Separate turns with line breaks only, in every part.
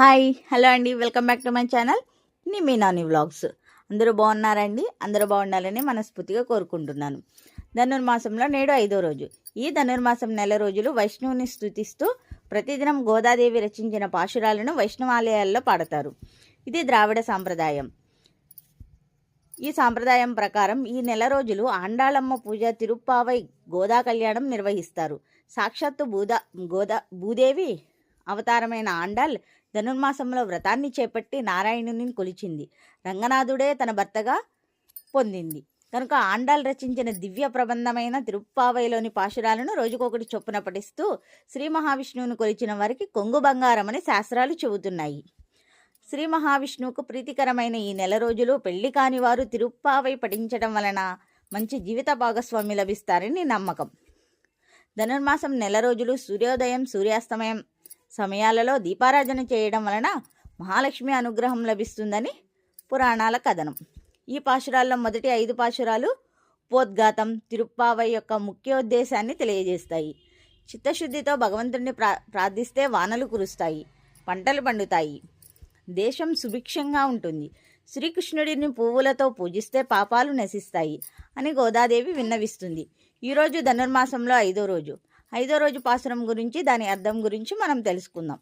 hi hello అండి welcome back to my channel ఇన్ని మీ నాని వ్లాగ్స్ అందరూ బాగున్నారండి అందరూ బాగుండాలని మనస్ఫూర్తిగా కోరుకుంటున్నాను ధనుర్మాసంలో నేడు ఐదో రోజు ఈ ధనుర్మాసం నెల రోజులు వైష్ణవుని స్థుతిస్తూ ప్రతిదినం గోదాదేవి రచించిన పాశురాలను వైష్ణవాలయాల్లో పాడతారు ఇది ద్రావిడ సాంప్రదాయం ఈ సాంప్రదాయం ప్రకారం ఈ నెల రోజులు ఆండాళమ్మ పూజ తిరుప్పావై గోదా కళ్యాణం నిర్వహిస్తారు సాక్షాత్తు భూదా గోదా భూదేవి అవతారమైన ఆండాల్ ధనుర్మాసంలో వ్రతాన్ని చేపట్టి నారాయణుని కొలిచింది రంగనాథుడే తన భర్తగా పొందింది కనుక ఆండాల్ రచించిన దివ్య ప్రబంధమైన తిరుప్పావైలోని పాశురాలను రోజుకొకటి చొప్పున పఠిస్తూ శ్రీ మహావిష్ణువును కొలిచిన వారికి కొంగు బంగారం అని శాస్త్రాలు చెబుతున్నాయి శ్రీ మహావిష్ణువుకు ప్రీతికరమైన ఈ నెల రోజులు పెళ్లి కాని వారు తిరుప్పావై పఠించడం వలన మంచి జీవిత భాగస్వామి లభిస్తారని నమ్మకం ధనుర్మాసం నెల రోజులు సూర్యోదయం సూర్యాస్తమయం సమయాలలో దీపారాధన చేయడం వలన మహాలక్ష్మి అనుగ్రహం లభిస్తుందని పురాణాల కథనం ఈ పాశురాల్లో మొదటి ఐదు పాశురాలు పోద్ఘాతం తిరుప్పావై యొక్క ముఖ్య ఉద్దేశాన్ని తెలియజేస్తాయి చిత్తశుద్ధితో భగవంతుడిని ప్రా ప్రార్థిస్తే వానలు కురుస్తాయి పంటలు పండుతాయి దేశం సుభిక్షంగా ఉంటుంది శ్రీకృష్ణుడిని పువ్వులతో పూజిస్తే పాపాలు నశిస్తాయి అని గోదాదేవి విన్నవిస్తుంది ఈరోజు ధనుర్మాసంలో ఐదో రోజు ఐదో రోజు పాసురం గురించి దాని అర్థం గురించి మనం తెలుసుకుందాం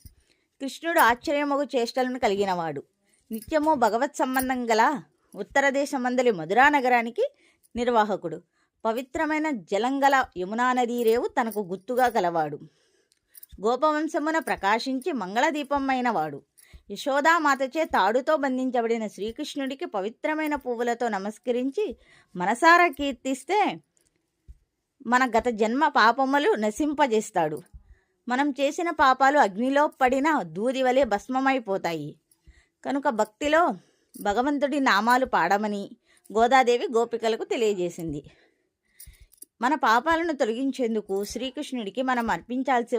కృష్ణుడు ఆశ్చర్యమగు చేష్టలను కలిగినవాడు నిత్యము భగవత్ సంబంధం గల ఉత్తర దేశమందలి మధురా నగరానికి నిర్వాహకుడు పవిత్రమైన జలంగల యమునా నదీ రేవు తనకు గుర్తుగా కలవాడు గోపవంశమున ప్రకాశించి మంగళదీపమైన వాడు యశోదామాతచే తాడుతో బంధించబడిన శ్రీకృష్ణుడికి పవిత్రమైన పువ్వులతో నమస్కరించి మనసారా కీర్తిస్తే మన గత జన్మ పాపములు నశింపజేస్తాడు మనం చేసిన పాపాలు అగ్నిలో పడిన దూది వలె భస్మమైపోతాయి కనుక భక్తిలో భగవంతుడి నామాలు పాడమని గోదాదేవి గోపికలకు తెలియజేసింది మన పాపాలను తొలగించేందుకు శ్రీకృష్ణుడికి మనం అర్పించాల్సి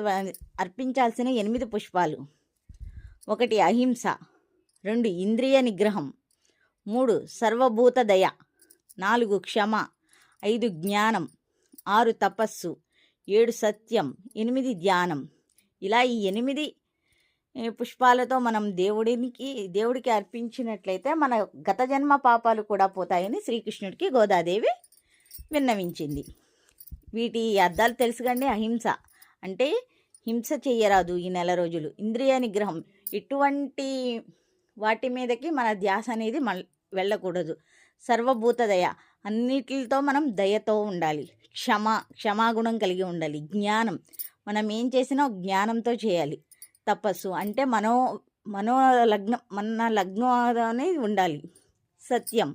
అర్పించాల్సిన ఎనిమిది పుష్పాలు ఒకటి అహింస రెండు ఇంద్రియ నిగ్రహం మూడు సర్వభూత దయ నాలుగు క్షమ ఐదు జ్ఞానం ఆరు తపస్సు ఏడు సత్యం ఎనిమిది ధ్యానం ఇలా ఈ ఎనిమిది పుష్పాలతో మనం దేవుడికి దేవుడికి అర్పించినట్లయితే మన గత జన్మ పాపాలు కూడా పోతాయని శ్రీకృష్ణుడికి గోదాదేవి విన్నవించింది వీటి అర్థాలు తెలుసుకండి అహింస అంటే హింస చేయరాదు ఈ నెల రోజులు ఇంద్రియ నిగ్రహం ఇటువంటి వాటి మీదకి మన ధ్యాస అనేది వెళ్ళకూడదు సర్వభూతదయ అన్నిటితో మనం దయతో ఉండాలి క్షమ క్షమాగుణం కలిగి ఉండాలి జ్ఞానం మనం ఏం చేసినా జ్ఞానంతో చేయాలి తపస్సు అంటే మనో మనో లగ్నం మన లగ్నం ఉండాలి సత్యం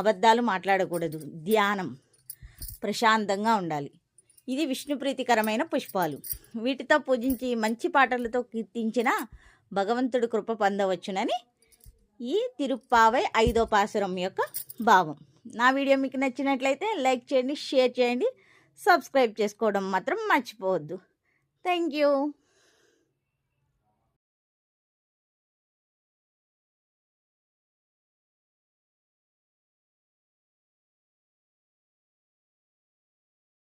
అబద్ధాలు మాట్లాడకూడదు ధ్యానం ప్రశాంతంగా ఉండాలి ఇది విష్ణుప్రీతికరమైన పుష్పాలు వీటితో పూజించి మంచి పాటలతో కీర్తించిన భగవంతుడు కృప పొందవచ్చునని ఈ తిరుప్పావై ఐదో పాసురం యొక్క భావం నా వీడియో మీకు నచ్చినట్లయితే లైక్ చేయండి షేర్ చేయండి సబ్స్క్రైబ్ చేసుకోవడం మాత్రం మర్చిపోవద్దు థ్యాంక్ యూ